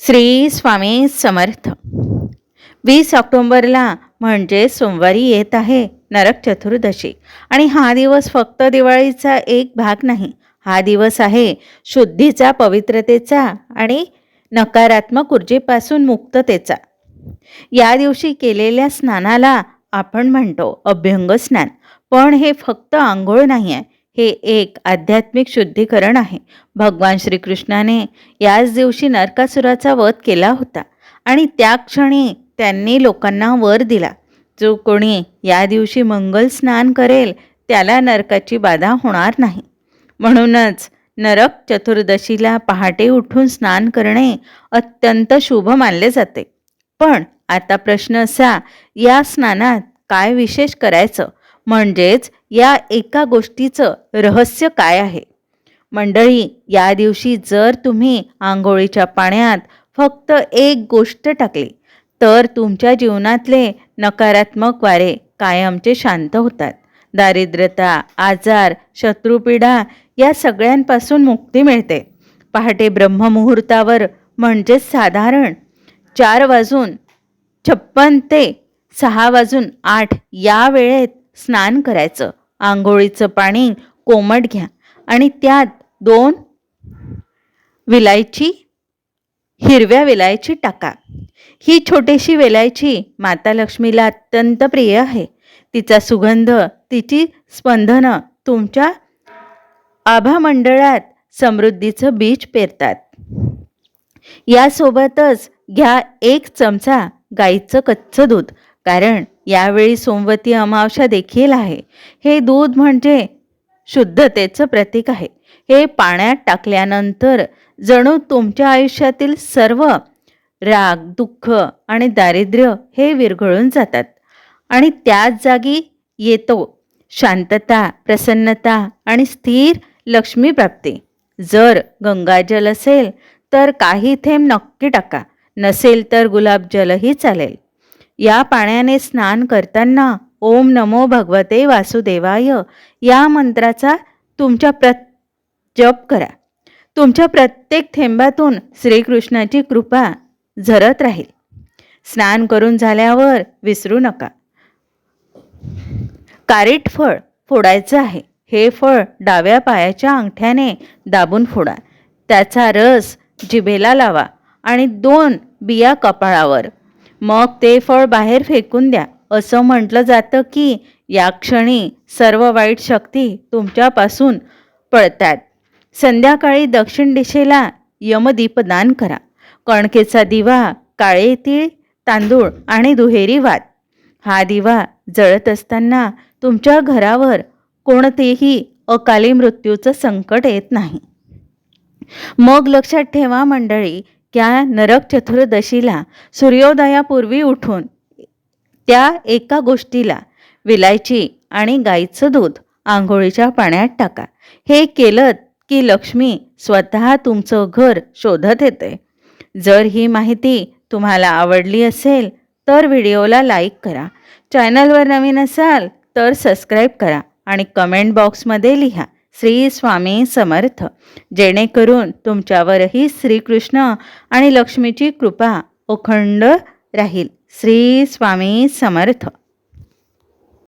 श्री स्वामी समर्थ. वीस ऑक्टोंबरला म्हणजे सोमवारी येत आहे नरक चतुर्दशी. आणि हा दिवस फक्त दिवाळीचा एक भाग नाही हा दिवस आहे शुद्धीचा पवित्रतेचा आणि नकारात्मक ऊर्जेपासून मुक्ततेचा. या दिवशी केलेल्या स्नानाला आपण म्हणतो अभ्यंग स्नान पण हे फक्त आंघोळ नाही आहे हे एक आध्यात्मिक शुद्धीकरण आहे. भगवान श्रीकृष्णाने याच दिवशी नरकासुराचा वध केला होता आणि त्या क्षणी त्यांनी लोकांना वर दिला. जो कोणी या दिवशी मंगल स्नान करेल त्याला नरकाची बाधा होणार नाही. म्हणूनच नरक चतुर्दशीला पहाटे उठून स्नान करणे अत्यंत शुभ मानले जाते. पण आता प्रश्न असा या स्नानात काय विशेष करायचं? म्हणजेच या एका गोष्टीचं रहस्य काय आहे? मंडळी या दिवशी जर तुम्ही आंघोळीच्या पाण्यात फक्त एक गोष्ट टाकली तर तुमच्या जीवनातले नकारात्मक वारे कायमचे शांत होतात. दारिद्र्यता आजार शत्रुपीडा या सगळ्यांपासून मुक्ती मिळते. पहाटे ब्रह्ममुहूर्तावर म्हणजेच साधारण चार वाजून छप्पन ते सहा वाजून आठ या वेळेत स्नान करायचं. आंघोळीचं पाणी कोमट घ्या. आणि त्यात दोन विलायची हिरव्या वेलायची टाका. ही छोटीशी वेलायची माता लक्ष्मीला अत्यंत प्रिय आहे. तिचा सुगंध तिची स्पंदनं तुमच्या आभामंडळात समृद्धीचं बीज पेरतात. यासोबतच घ्या एक चमचा गाईचं कच्चं दूध. कारण यावेळी सोमवती अमावस्या देखील आहे. हे दूध म्हणजे शुद्धतेचं प्रतीक आहे. हे पाण्यात टाकल्यानंतर जणू तुमच्या आयुष्यातील सर्व राग दुःख आणि दारिद्र्य हे विरघळून जातात. आणि त्याच जागी येतो शांतता प्रसन्नता आणि स्थिर लक्ष्मी प्राप्ती. जर गंगाजल असेल तर काही थेंब नक्की टाका. नसेल तर गुलाबजलही चालेल. या पाण्याने स्नान करताना ओम नमो भगवते वासुदेवाय. या मंत्राचा तुमच्या प्र जप करा. तुमच्या प्रत्येक थेंबातून श्रीकृष्णाची कृपा झरत राहील. स्नान करून झाल्यावर विसरू नका. कारीट फळ फोडायचं आहे. हे फळ डाव्या पायाच्या अंगठ्याने दाबून फोडा. त्याचा रस जिभेला लावा आणि दोन बिया कपाळावर मग ते फळ बाहेर फेकून द्या. असं म्हटलं जातं की या क्षणी सर्व वाईट शक्ती तुमच्यापासून पळतात. संध्याकाळी दक्षिण दिशेला यमदीपदान करा. कणकेचा दिवा काळे तीळ तांदूळ आणि दुहेरी वात. हा दिवा जळत असताना तुमच्या घरावर कोणतेही अकाली मृत्यूचं संकट येत नाही. मग लक्षात ठेवा मंडळी त्या नरक चतुर्दशीला सूर्योदयापूर्वी उठून त्या एका गोष्टीला विलायची आणि गाईचं दूध आंघोळीच्या पाण्यात टाका. हे केलं की लक्ष्मी स्वतः तुमचं घर शोधत येते. जर ही माहिती तुम्हाला आवडली असेल तर व्हिडिओला लाईक करा. चॅनलवर नवीन असाल तर सबस्क्राईब करा आणि कमेंट बॉक्समध्ये लिहा. श्री स्वामी समर्थ. जेणेकरून तुमच्यावरही श्रीकृष्ण आणि लक्ष्मीची कृपा अखंड राहील. श्री स्वामी समर्थ.